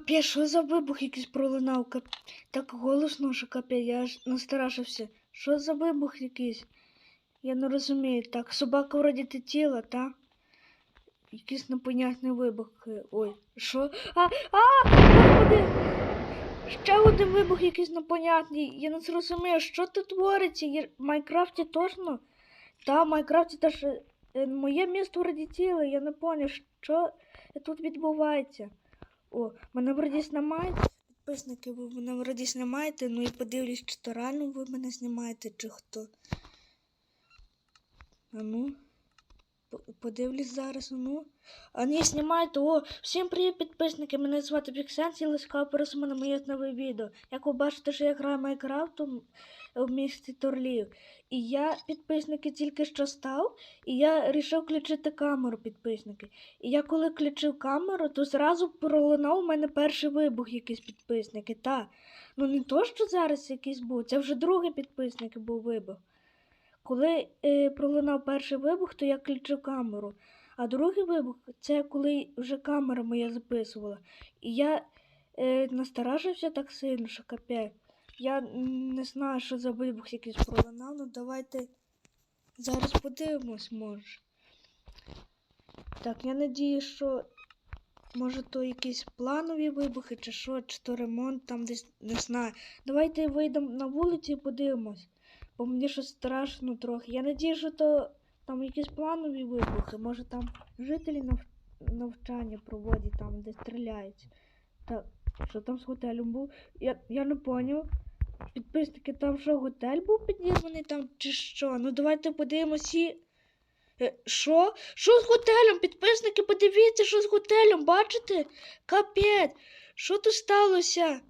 Капець, що за вибух якийсь пролунав? Кап... Так голосно, що капець, я аж настрашився. Що за вибух якийсь? Я не розумію. Так, собака вроді тіла, та? Якийсь непонятний вибух. Ой, що? А, а, господи! Ще один вибух якийсь непонятний. Я не зрозумію, що тут твориться? Є... В Майнкрафті точно? Та, в Майнкрафті теж е, моє місто вроді тіла, я не поняв, що тут відбувається. О, мене вроді знімаєте. Підписники, ви мене вроді знімаєте, ну і подивлюсь, чи то реально ви мене знімаєте, чи хто. А ну. Подивлюсь зараз, ну. А ні, знімайте. О, всім привіт, підписники. Мене звати Віксенс і ласкаво просимо на моє нове відео. Як ви бачите, що я граю Майнкрафтом в місті Торлів. І я, підписники, тільки що став, і я вирішив включити камеру, підписники. І я коли включив камеру, то зразу пролунав у мене перший вибух якийсь підписники. Та. Ну не то, що зараз якийсь був, це вже другий підписник був вибух. Коли е, пролунав перший вибух, то я включив камеру. А другий вибух це коли вже камера моя записувала. І я е, насторожився так сильно, що капець. Я не знаю, що за вибух якийсь пролунав, ну давайте зараз подивимось, може. Так, я надію, що може то якісь планові вибухи, чи що, чи то ремонт там десь не знаю. Давайте вийдемо на вулицю і подивимось. Бо мені щось страшно трохи. Я надію, що то там якісь планові вибухи. Може там жителі нав... навчання проводять там, де стріляють. Так, що там з готелем був? Я, я не поняв. Підписники, там що, готель був підірваний там чи що? Ну давайте подивимось і. Е, Що? Що з готелем? Підписники, подивіться, що з готелем, бачите? Капець, що тут сталося?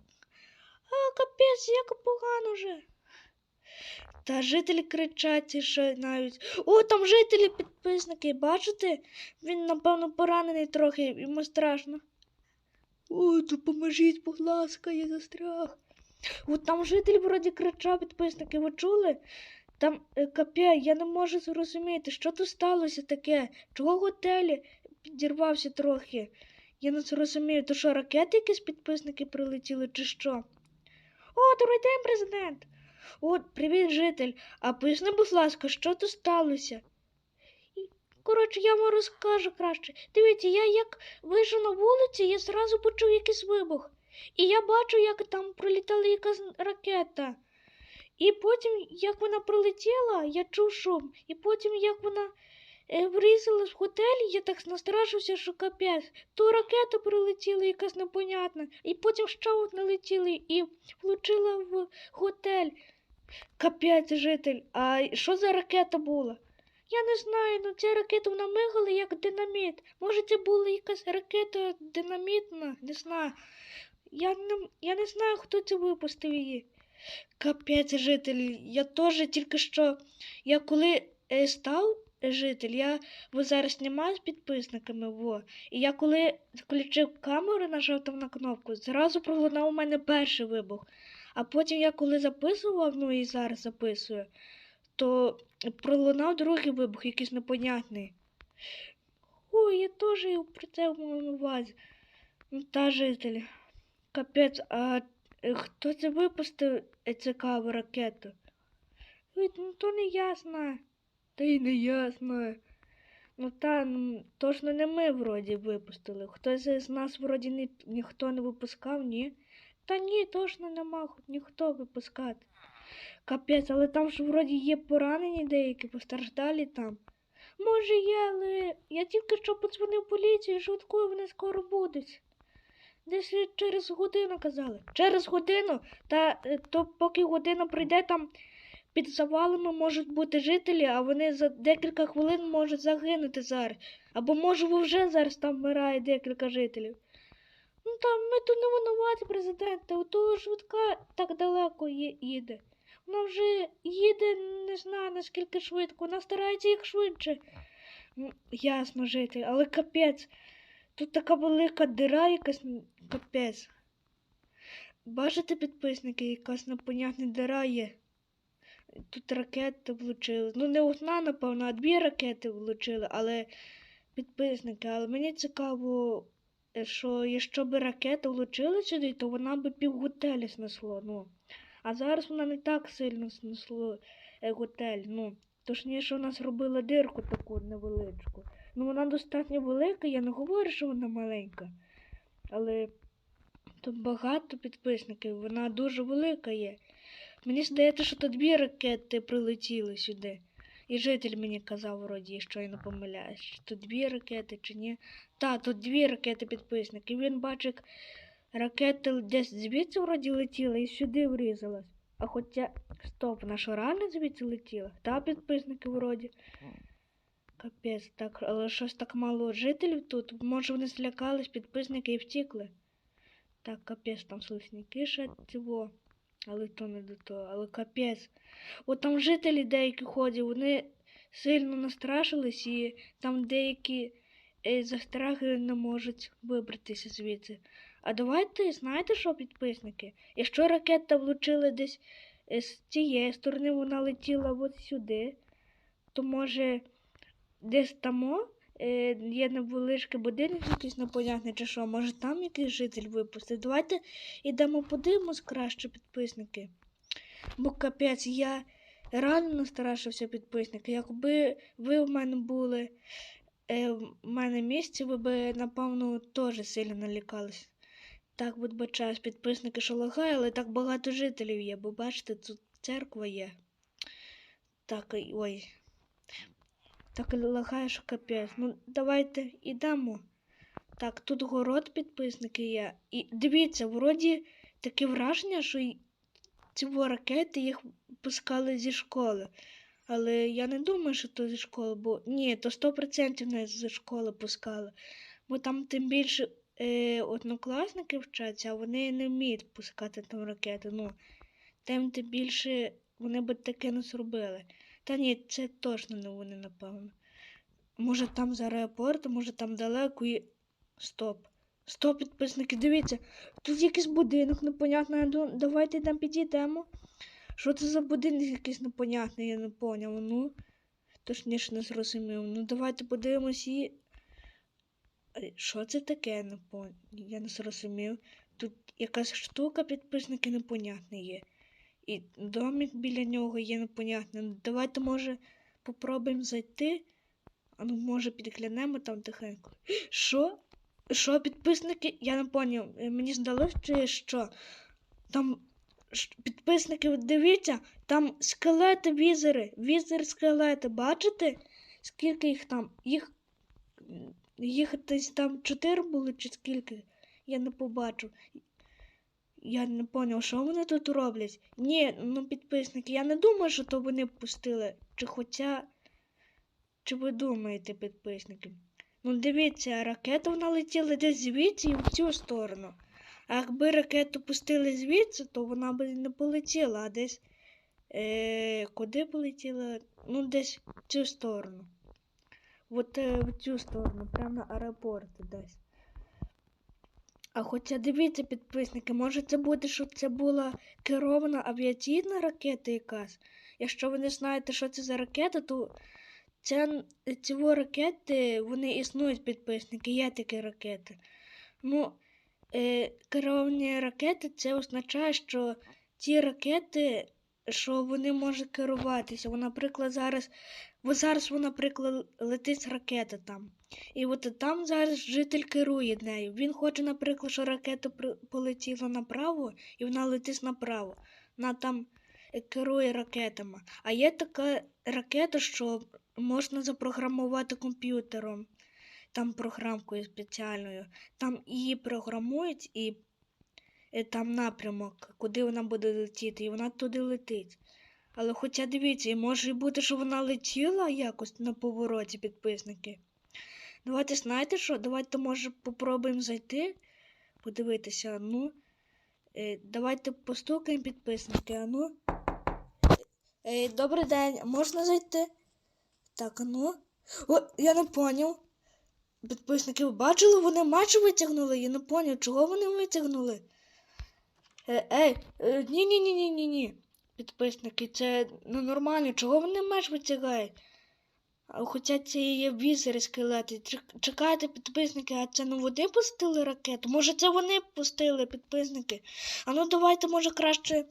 А, капець, як погано вже. Та жителі кричать, що навіть. О, там жителі підписники, бачите? Він, напевно, поранений трохи, йому страшно. О, допоможіть, будь ласка, я застряг. От там житель вроді кричав, підписники, ви чули? Там е, капе, я не можу зрозуміти, що тут сталося таке? Чого готелі підірвався трохи? Я не зрозумію, то що ракети якісь підписники прилетіли, чи що? О, добрий день, президент! От, привіт, житель. А поясни, будь ласка, що тут сталося? Коротше, я вам розкажу краще. Дивіться, я як вийшов на вулицю, я зразу почув якийсь вибух. І я бачу, як там пролітала якась ракета. І потім, як вона пролетіла, я чув шум. І потім, як вона е, врізалась в готель, я так настрашився, що капець. То ракета прилетіла якась непонятна. І потім ще одна летіла і влучила в готель. Капець, житель. А що за ракета була? Я не знаю, ну ця ракета вона мигала як динаміт. Може, це була якась ракета динамітна, не знаю. Я не, я не знаю, хто це випустив її. Капець, житель, я теж тільки що. Я коли е, став житель, я во зараз знімаю з підписниками, во. І я коли включив камеру, нажав там на кнопку, зразу пролунав у мене перший вибух. А потім я коли записував, ну і зараз записую, то пролунав другий вибух, якийсь непонятний. Ой, я теж про це мав на увазі. Ну, Та житель. Капець, а е, хто це випустив е, цікаву ракету? Ну то не я знаю. Та й не я знаю. Ну та ну, точно не ми вроді випустили. Хтось з нас вроді ні, ніхто не випускав, ні. Та ні, точно нема хоч ніхто випускати. Капець, але там ж вроді є поранені деякі, постраждалі там. Може є, але я тільки що подзвонив поліцію, швидкою вони скоро будуть. Десь через годину казали. Через годину, та е, то поки година пройде, там під завалами можуть бути жителі, а вони за декілька хвилин можуть загинути зараз. Або може вже зараз там вмирає декілька жителів. Ну там ми тут не винуваті, президенте, ото швидка так далеко їде. Вона вже їде, не знаю наскільки швидко, вона старається як швидше. Ясно, житель, але капець. Тут така велика дира якась капець. Бачите, підписники, якась непонятна дира є. Тут ракети влучили. Ну, не одна, напевно, а дві ракети влучили, але підписники, але мені цікаво, що якщо б ракета влучила сюди, то вона б пів готелі снесло. Ну. А зараз вона не так сильно снесло е, готель. Ну, точніше, вона зробила дирку таку невеличку. Ну, вона достатньо велика, я не говорю, що вона маленька. Але тут багато підписників, вона дуже велика є. Мені здається, що тут дві ракети прилетіли сюди. І житель мені казав вроді, якщо я не помиляюсь, чи тут дві ракети чи ні. Та, тут дві ракети підписники. Він бачив, як ракета десь звідси вроді летіла і сюди врізалась. А хоча. Стоп, що реально звідси летіла? Та підписники вроді. Капець, так, але щось так мало жителів тут. Може вони злякались, підписники і втікли. Так, капець, там слизняки ще цього. Але то не до того, але капець. От там жителі деякі ходять, вони сильно настрашились і там деякі е, за страхи не можуть вибратися звідси. А давайте, знаєте що, підписники? Якщо ракета влучила десь е, з цієї сторони, вона летіла от сюди, то може десь тамо є невеличкий будинок якийсь непонятний чи що, може там якийсь житель випустив. Давайте ідемо подивимось краще підписники. Бо капець, я реально настрашився підписники. Якби ви в мене були е, в мене місці, ви б, напевно, теж сильно налякались. Так, вибачаюсь, підписники, що лагає, але так багато жителів є, бо бачите, тут церква є. Так, ой. Так лагає, що капець. Ну, давайте ідемо. Так, тут город підписники є. І дивіться, вроді таке враження, що ці ракети їх пускали зі школи. Але я не думаю, що то зі школи, бо ні, то 100% не зі школи пускали. Бо там тим більше е, однокласники вчаться, а вони не вміють пускати там ракети. Ну, тим тим більше вони б таке не зробили. Та ні, це точно не вони, напевно. Може там за аеропортом, може там далеко і. Стоп. Стоп, підписники, дивіться, тут якийсь будинок непонятний. Ну, Давайте там підійдемо. Що це за будинок якийсь непонятний, я не поняв. Ну, точніше не зрозумів. Ну, давайте подивимось і. Е, Що це таке? Не. Я не зрозумів. Тут якась штука, підписники непонятна є. І домик біля нього є непонятний. Ну, Давайте, може, попробуємо зайти. А ну, може, підглянемо там тихенько. Що? Що, підписники? Я не поняв. Е, Мені здалося, чи що? Там підписники, дивіться, там скелети, візери, візер скелети, бачите? Скільки їх там? Їх, їх десь там чотири були, чи скільки? Я не побачив. Я не поняв, що вони тут роблять. Ні, ну підписники, я не думаю, що то вони пустили. Чи хоча. Чи ви думаєте, підписники? Ну дивіться, ракета вона летіла десь звідси і в цю сторону. А якби ракету пустили звідси, то вона б не полетіла, а десь. Е, куди полетіла? Ну, десь в цю сторону. От е, в цю сторону, прямо на аеропорт десь. А хоча дивіться, підписники, може це буде, що це була керована авіаційна ракета якась. Якщо ви не знаєте, що це за ракета, то ця, ці ракети, вони існують підписники, є такі ракети. Ну, е, керовані ракети це означає, що ці ракети, що вони можуть керуватися. Наприклад, зараз, зараз, наприклад, летить ракета там. І от там зараз житель керує нею. Він хоче, наприклад, що ракета полетіла направо, і вона летить направо. Вона там е, керує ракетами. А є така ракета, що можна запрограмувати комп'ютером, там програмкою спеціальною. Там її програмують і е, там напрямок, куди вона буде летіти, і вона туди летить. Але хоча дивіться, може бути, що вона летіла якось на повороті підписники. Давайте знаєте що? Давайте, може, попробуємо зайти, подивитися. Ну, е, давайте постукаємо підписники. А ну. Е, добрий день, можна зайти? Так, а ну. О, я не поняв. Підписники бачили, вони матч витягнули. Я не поняв, чого вони витягнули. Е, ей, е, ні, ні, ні, ні, ні, ні. Підписники, це ненормально. Чого вони меч витягають? Хоча це візери скелети. Чек- Чекайте, підписники, а це не вони пустили ракету? Може, це вони пустили підписники? А ну давайте, може, краще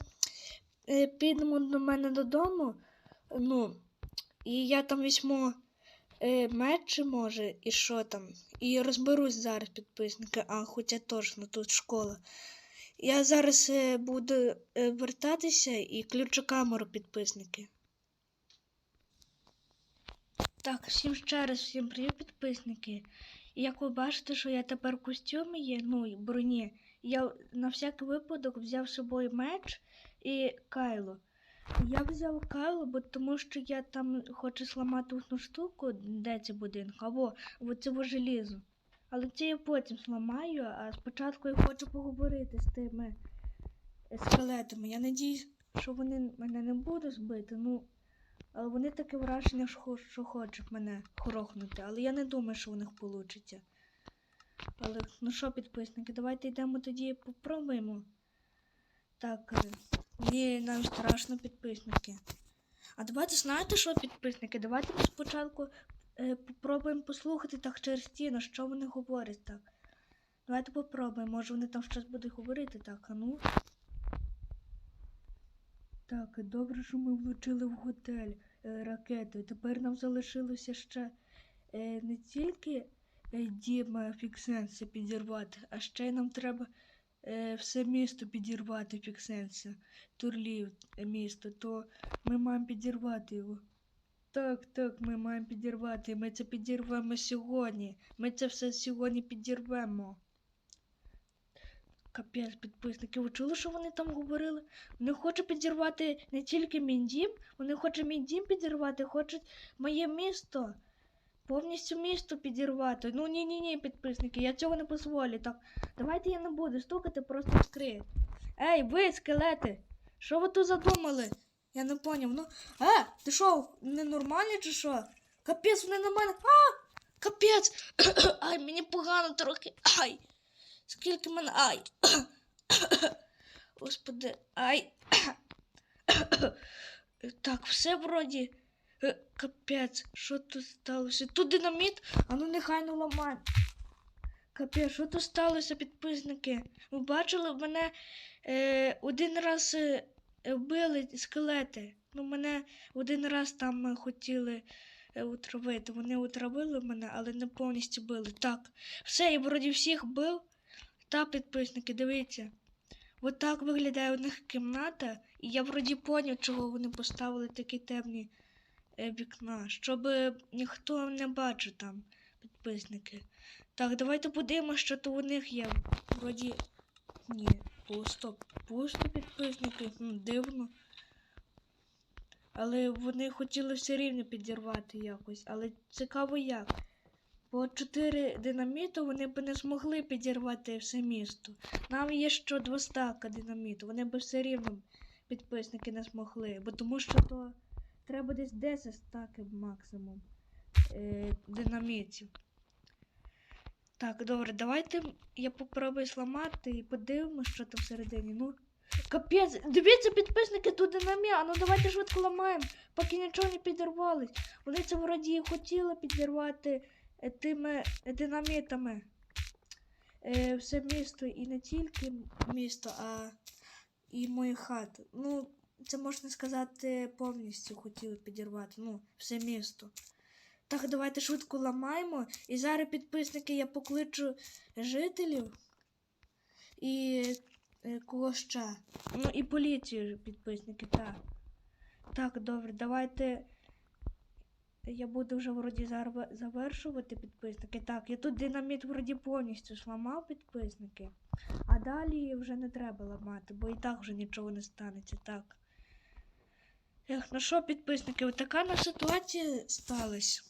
е, підемо до мене додому. Ну, і я там візьму е, меч, може, і що там. І розберусь зараз, підписники. А, хоча точно тут школа. Я зараз е, буду вертатися і включу камеру, підписники. Так, всім ще раз, всім привіт, підписники. І як ви бачите, що я тепер в костюмі є, ну і броні. Я на всякий випадок взяв з собою меч і Кайло. Я взяв Кайло, бо тому що я там хочу зламати одну штуку, де це будинок, або во желізо. Але це я потім зламаю, а спочатку я хочу поговорити з тими скелетами. Я надіюсь, що вони мене не будуть збити. Ну, але вони таке враження, що, хочуть мене хорохнути. Але я не думаю, що у них вийде. Але ну що, підписники, давайте йдемо тоді попробуємо. Так, е, ні, нам страшно підписники. А давайте знаєте що, підписники? Давайте ми спочатку е, попробуємо послухати так через стіну, що вони говорять так. Давайте попробуємо, може вони там щось будуть говорити так, а ну. Так, добре, що ми влучили в готель е, ракетою. Тепер нам залишилося ще е, не тільки е, дім Фіксенса підірвати, а ще й нам треба все місто підірвати Фіксенса, Турлів місто, то ми маємо підірвати його. Так, так, ми маємо підірвати. Ми це підірвемо сьогодні. Ми це все сьогодні підірвемо. Капець, підписники, ви чули, що вони там говорили? Вони хочуть підірвати не тільки мій дім, вони хочуть мій дім підірвати, хочуть моє місто. Повністю місто підірвати. Ну ні, ні, ні, підписники, я цього не дозволю. Так, давайте я не буду стукати, просто відкрию. Ей, ви, скелети! Що ви тут задумали? Я не поняв. Ну. А, ти що, ненормальний чи що? Капець, вони на мене. А! Капець! Ай, мені погано трохи. Ай! Скільки мене. Ай! Господи, ай! Так, все вроді. Капець, що тут сталося? Тут динаміт, а ну нехай не ламай. Капець, що тут сталося, підписники? Ви бачили, мене е, один раз е, вбили скелети. Ну, мене один раз там е, хотіли е, отравити. Вони отравили мене, але не повністю били. Так, все, я вроді всіх бив. Та, підписники, дивіться. От так виглядає у них кімната, і я вроді поняв, чого вони поставили такі темні е, вікна, щоб ніхто не бачив там підписники. Так, давайте подивимося, що то у них є. Вроді. Ні, пусто. Пусто підписники. Хм, дивно. Але вони хотіли все рівно підірвати якось. Але цікаво як. По чотири динаміту вони б не змогли підірвати все місто. Нам є ще два стака динаміту. Вони б все рівно підписники не змогли. Бо тому що то треба десь 10 стаків максимум е, динамітів. Так, добре, давайте я попробую зламати і подивимося, що там всередині. Ну. Капець, дивіться, підписники, тут динаміт. А ну давайте швидко ламаємо, поки нічого не підірвалось. Вони це вроді хотіли підірвати тими динамітами. Е, все місто і не тільки місто, а і мою хату. Ну, це можна сказати, повністю хотіли підірвати. Ну, все місто. Так, давайте швидко ламаємо. І зараз підписники я покличу жителів і е, кого. Ну і поліцію підписники, так. Так, добре, давайте. Я буду вже вроді завершувати підписники. Так, я тут динаміт вроді повністю зламав підписники. А далі вже не треба ламати, бо і так вже нічого не станеться. Так. Ех, ну що, підписники, отака на ситуація сталася.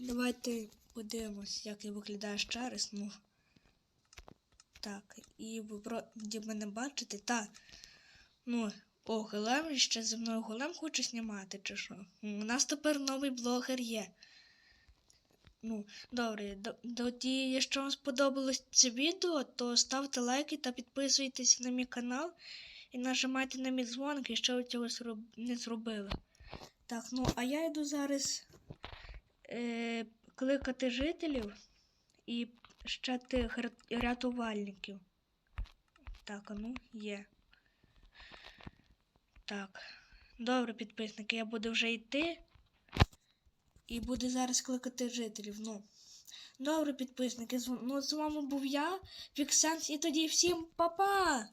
Давайте подивимось, як я виглядаю ще раз. Ну. Так, і ви вроді мене бачите, так. Ну, о, Голем ще зі мною голем хоче знімати, чи що? У нас тепер новий блогер є. Ну, добре, до, тоді, якщо вам сподобалось це відео, то ставте лайки та підписуйтесь на мій канал і нажимайте на мій дзвоник, якщо ви цього не зробили. Так, ну а я йду зараз е, кликати жителів і ще тих рятувальників. Так, а ну, є. Так. Добре, підписники, я буду вже йти. І буду зараз кликати жителів. Ну. Добре, підписники, ну, з вами був я, Фіксенс, і тоді всім па-па!